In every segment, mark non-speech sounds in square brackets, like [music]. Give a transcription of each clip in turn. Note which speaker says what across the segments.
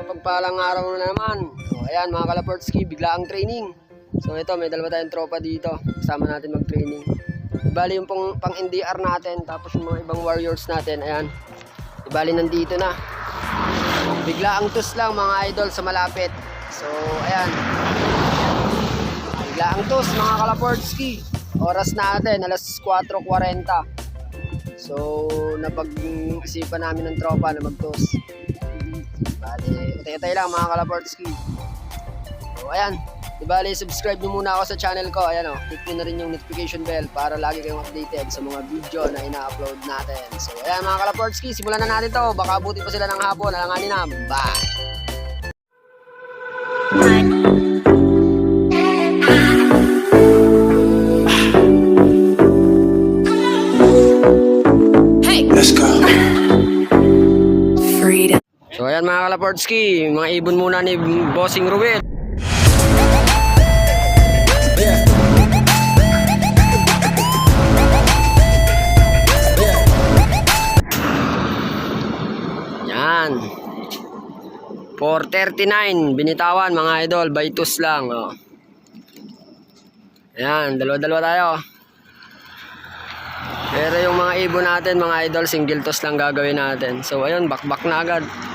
Speaker 1: mapagpalang araw na naman. So, ayan mga Kalaportski, bigla ang training. So ito, may dalawa tayong tropa dito. Kasama natin mag-training. Ibali yung pang, pang NDR natin, tapos yung mga ibang warriors natin, ayan. Ibali nandito na. Bigla ang tus lang mga idol sa malapit. So, ayan. Bigla ang tus mga Kalaportski. Oras natin, alas 4.40. So, napag-isipan namin ng tropa na mag-toss. Bali, utay-utay lang mga Kalaportski. So, ayan. Di bali, subscribe nyo muna ako sa channel ko. Ayan o, click nyo na rin yung notification bell para lagi kayong updated sa mga video na ina-upload natin. So, ayan mga Kalaportski, simulan na natin to. Baka abuti pa sila ng hapon. Alanganin na. Bye! Ayan mga Kalaportski, mga ibon muna ni Bossing Ruel. Yan. 439, binitawan mga idol, baitus lang. Oh. Yan, dalawa-dalawa tayo. Pero yung mga ibon natin, mga idol, single toss lang gagawin natin. So ayun, bakbak na agad.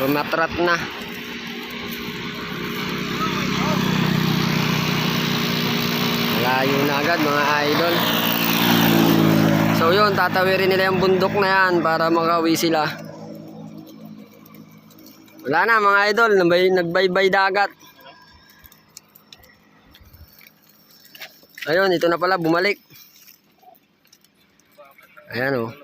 Speaker 1: Rumatrat na. Malayo na agad mga idol. So yun, tatawirin nila yung bundok na yan para makawi sila. Wala na mga idol, nagbay, nagbaybay dagat. Ayun, ito na pala, bumalik. Ayan oh.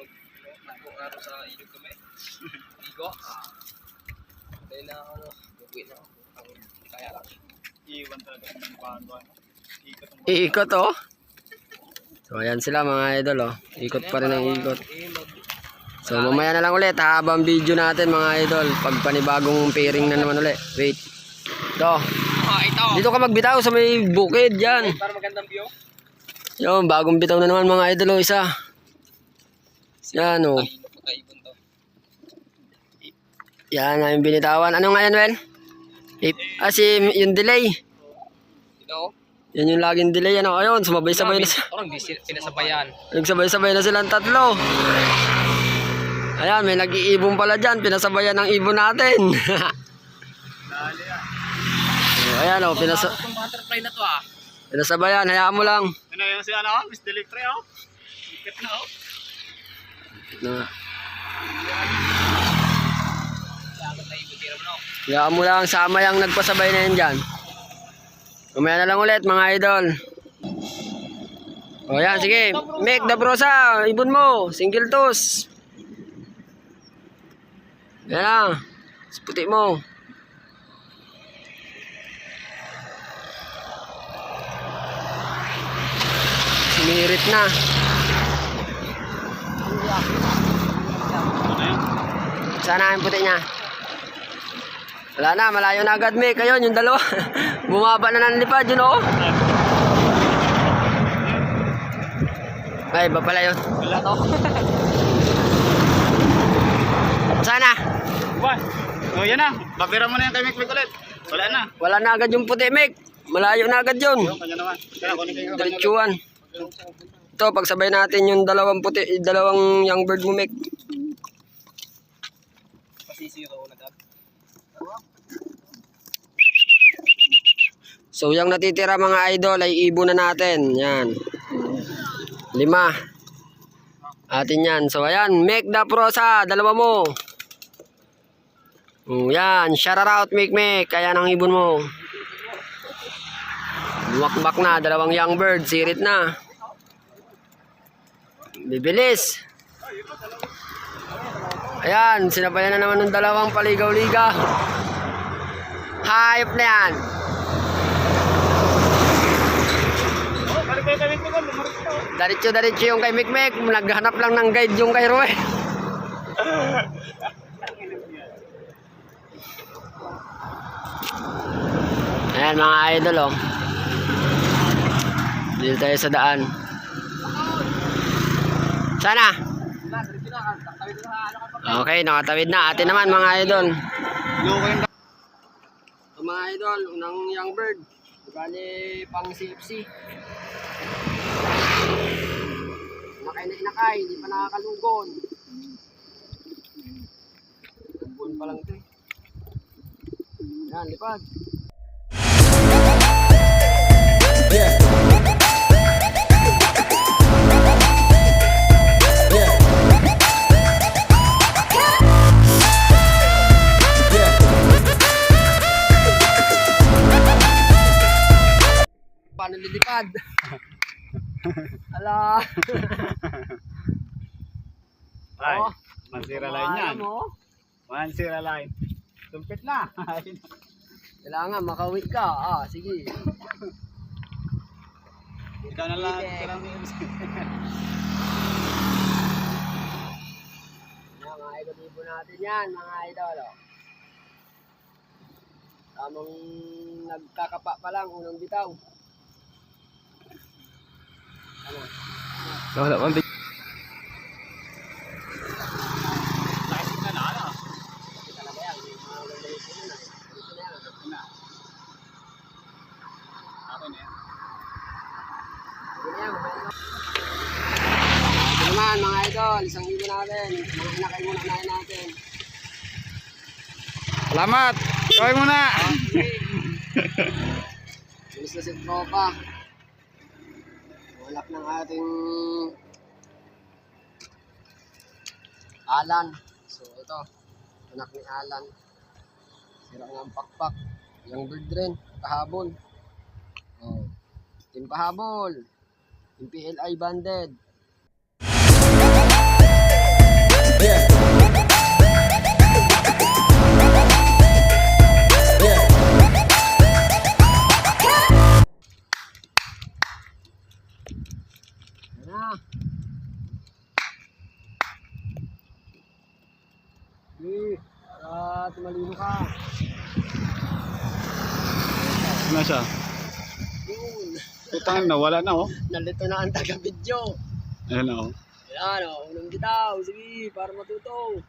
Speaker 1: O. Iikot oh. So ayan sila mga idol oh. Ikot pa rin ang ikot. So mamaya na lang ulit habang video natin mga idol. Pag panibagong pairing na naman ulit. Wait. Ito.
Speaker 2: Oh, ito.
Speaker 1: Dito ka magbitaw sa may bukid yan.
Speaker 2: Para magandang view.
Speaker 1: Yung bagong bitaw na naman mga idol oh, isa. Yan oh. Yan ang binitawan. Ano nga yan, Wen? Eh, ah, si yung delay.
Speaker 2: Ito.
Speaker 1: Yan yung laging delay. Ano, ayun, sumabay-sabay na sila.
Speaker 2: Parang pinasabayan.
Speaker 1: Nagsabay-sabay na silang tatlo. Ayan, may nag-iibon pala dyan. Pinasabayan ng ibon natin. so, [laughs] ayan o, pinasa
Speaker 2: Itong butterfly na to ah.
Speaker 1: pinasabayan. Hayaan mo lang.
Speaker 3: Ano yung si ano? Miss Delivery oh. Ikat na oh.
Speaker 1: Na,
Speaker 2: Dapat na ibon tira mo no.
Speaker 1: Hayaan mo lang. Sama yung nagpasabay na yan dyan. Kumaya na lang ulit, mga idol. O yan, sige. Make the brosa. Ibon mo. Single toss. Yan na. Puti mo. Sumirit na. Sana yung puti niya. Wala na, malayo na agad, Mick. Ayun, yung dalawa. [laughs] Bumaba na ng lipad, yun, oh. Ay, iba pala yun.
Speaker 3: Wala to. [laughs]
Speaker 1: Sana.
Speaker 3: Ba? Oh, yan na. Babira mo na yung kay Mick Mick ulit. Wala na.
Speaker 1: Wala na agad yung puti, Mick. Malayo na agad yun.
Speaker 3: Yung kanya naman. Ko.
Speaker 1: Diretsuan. Ito, pagsabay natin yung dalawang puti, dalawang young bird mo, Mick.
Speaker 2: Pasisiyo ka una dyan.
Speaker 1: So, yung natitira mga idol ay ibon na natin. Yan. Lima. Atin yan. So, ayan. Make the prosa. Dalawa mo. Oh, yan. Shout out, make make. Kaya ng ibon mo. Bumakbak na. Dalawang young bird. Sirit na. Bibilis. Ayan. Sinabayan na naman ng dalawang paligaw-ligaw. Hayop na yan. Diretso diretso yung kay Mikmek, naghanap lang ng guide yung kay Roy. [laughs] Ayan mga idol oh. Dito tayo sa daan. Sana? Okay, nakatawid na. Atin naman mga idol. Mga idol, unang young bird. Bali, pang CFC. Inakay na inakay, hindi pa nakakalugon. Buwan pa lang ito eh. Yan, lipad. Paano lilipad? [laughs] Ala. [laughs]
Speaker 3: Ay,
Speaker 1: Oh.
Speaker 3: mansira line yan.
Speaker 1: Mo?
Speaker 3: Mansira line. Tumpit na. [laughs]
Speaker 1: Kailangan makawi ka. Ah, sige.
Speaker 3: Ikaw na lang. Ikaw lang.
Speaker 1: Mga idol natin yan, mga idol. Oh. Tamang nagkakapa pa lang, unang bitaw.
Speaker 2: Wala man.
Speaker 3: Na na.
Speaker 1: Na. Na.
Speaker 3: Na.
Speaker 1: Na. Ito naman, mga idol. Isang ilo natin. Mga inakay muna natin natin.
Speaker 3: Salamat. Kawin mo na.
Speaker 1: Bilis na si Tropa. Walak ng ating Alan. So ito, anak ni Alan. Sira nga ang pakpak. Yung bird rin, kahabol. Oh. Team pahabol. Yung PLI banded. Yan para tumalino ka.
Speaker 3: Ano siya?
Speaker 1: Yun.
Speaker 3: Putang na, wala na oh.
Speaker 1: Nalito na ang taga-video.
Speaker 3: Ayan oh.
Speaker 1: Yan o, unang bitaw. Sige, para matuto.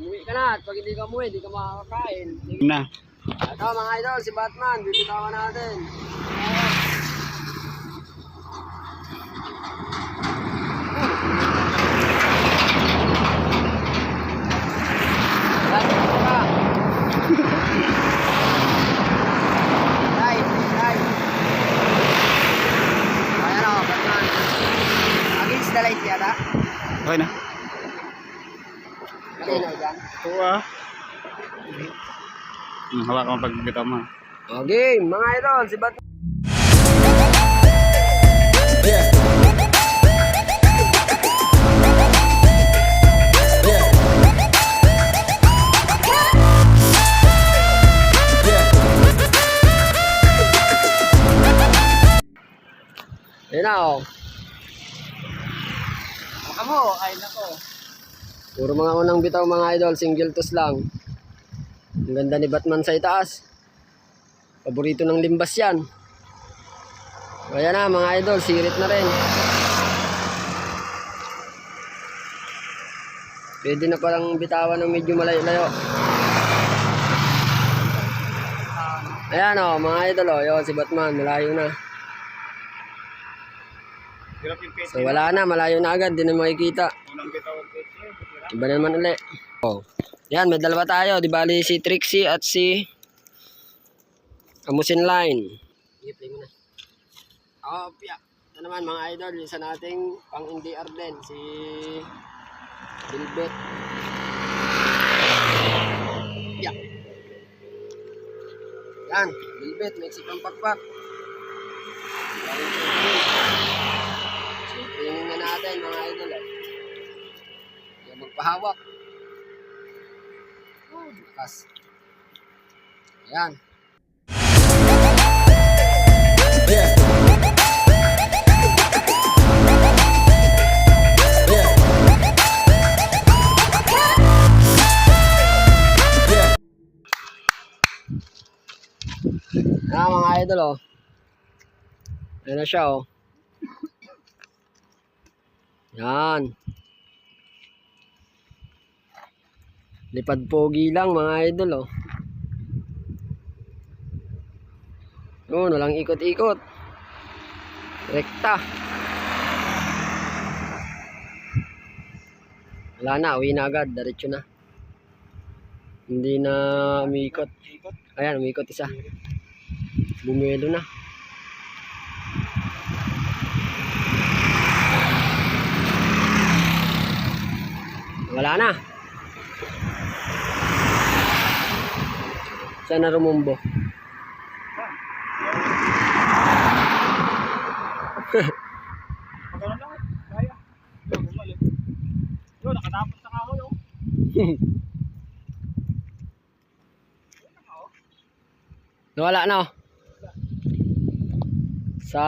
Speaker 1: Umuwi ka na. At pag hindi ka umuwi, hindi ka makakakain. Sige.
Speaker 3: Na.
Speaker 1: Ito mga idol, si Batman. Bibitawan natin. Batman ka. Live, live. Ayan o, Batman. The light yata.
Speaker 3: Okay na.
Speaker 1: Dyan.
Speaker 3: Oo ah. Hmm, hawak mo pag bitaw mo.
Speaker 1: Okay, mga idol, si Bat na oh.
Speaker 3: Baka mo, ay nako.
Speaker 1: Puro mga unang bitaw mga idol, single toss lang. Ang ganda ni Batman sa itaas. Paborito ng limbas yan. Ayan na mga idol, sirit na rin. Pwede na palang bitawan ng medyo malayo-layo. Ayan o, mga idol o, yun si Batman, malayo na. So wala na, malayo na agad, di na makikita. Iba na naman ulit. Oh. Yan, may dalawa tayo. Di bali si Trixie at si Amusin Line. I-play mo na. Oh, pia. Ito naman mga idol, isa nating pang NDR din, si Bilbet. Yeah. Yan, Bilbet, sikang pakpak. So, training na natin mga idol. Eh. Yan, magpahawak. Oh, lakas. Yan. Yan mga idol oh. Ayan na siya oh. Yan. Lipad pogi lang mga idol oh. Yun, walang ikot-ikot. Rekta. Wala na, uwi na agad. Diretso na. Hindi na umiikot. Ayan, umiikot isa. Bumelo na. Wala na. Saan na rumumbo? [laughs]
Speaker 3: Nakatapos na ako yun.
Speaker 1: Nawala na oh. Sa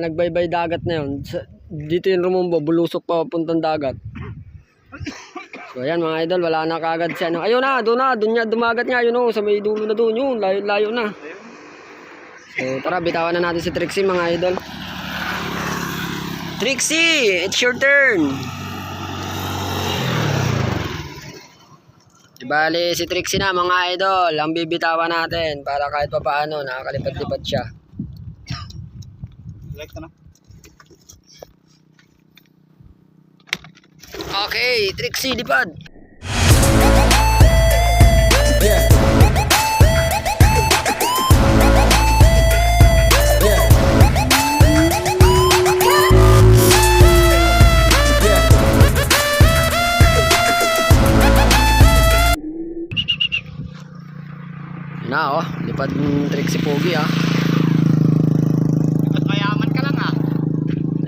Speaker 1: nagbaybay dagat na yun. Sa, dito yung rumumbo, bulusok pa puntang dagat. So ayan mga idol, wala na kagad siya. No? Ayun na, doon na, doon niya, dumagat nga yun oh, sa may dulo na doon yun, layo-layo na. So tara, bitawan na natin si Trixie mga idol. Trixie, it's your turn. Bali, si Trixie na mga idol, ang bibitawan natin para kahit pa paano nakakalipat-lipat siya.
Speaker 3: Select na.
Speaker 1: Okay, Trixie, lipad. Yun Na oh, lipad ng Trixie Pogi ah.
Speaker 3: Ba't mayaman ka lang ah?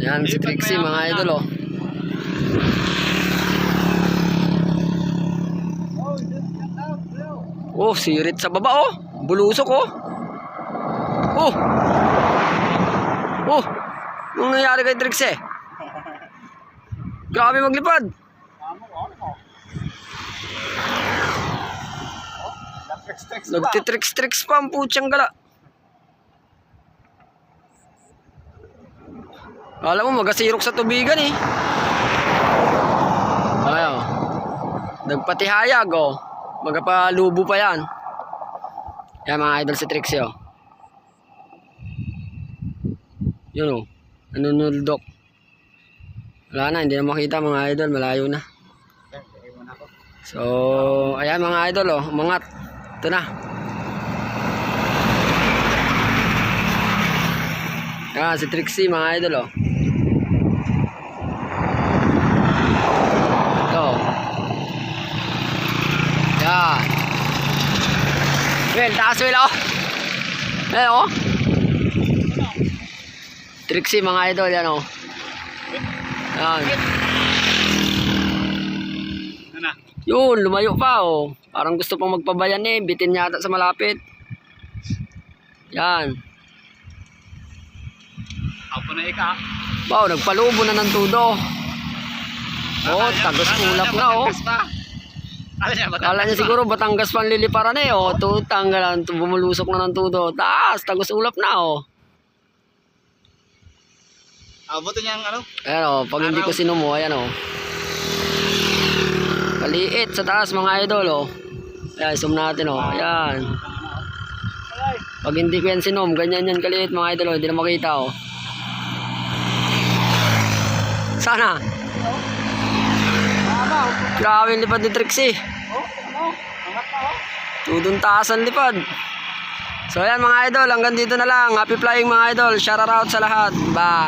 Speaker 1: Yan si
Speaker 3: Lipad
Speaker 1: Trixie mga idol oh. Oh, sirit sa baba oh. Bulusok oh. Oh. Oh. Anong nangyari kay Trixie? Grabe maglipad.
Speaker 3: Oh.
Speaker 1: Nagtitrix-trix pa ang putyang gala. Alam mo, magasirok sa tubigan eh. Ayaw. Nagpatihayag oh. Magapalubo pa yan. Yan mga idol si Trixie oh. Yun oh. Nanunuldok. Wala na, hindi na makita mga idol. Malayo na. So, ayan mga idol oh, umangat. Ito na. Yan, si Trixie mga idol oh. Ito. Yan. Well, taas well oh. Ayan oh. Trixie mga idol yan oh. Yan.
Speaker 3: Ano?
Speaker 1: Yun, lumayo pa oh. Parang gusto pang magpabayan eh. Bitin yata sa malapit. Yan.
Speaker 3: Ako na ika.
Speaker 1: Wow, nagpalubo na ng tudo. Oh, tagos ulap na oh.
Speaker 3: Kala niya,
Speaker 1: siguro Batangas pa ang liliparan eh oh. Tutang galan, bumulusok na ng tudo. Taas, tagos ulap na oh.
Speaker 3: Abutin niya ang ano?
Speaker 1: Ayan oh, pag hindi ko sinumo, ayan oh. Kaliit sa taas mga idol oh. Ayan, zoom natin oh. Ayan. Pag hindi ko yan sinom, ganyan yan kaliit mga idol oh. Hindi na makita oh. Sana. Grabe yung lipad ni Trixie. Tudong taas ang lipad. So ayan mga idol, hanggang dito na lang. Happy flying mga idol. Shout out sa lahat. Bye.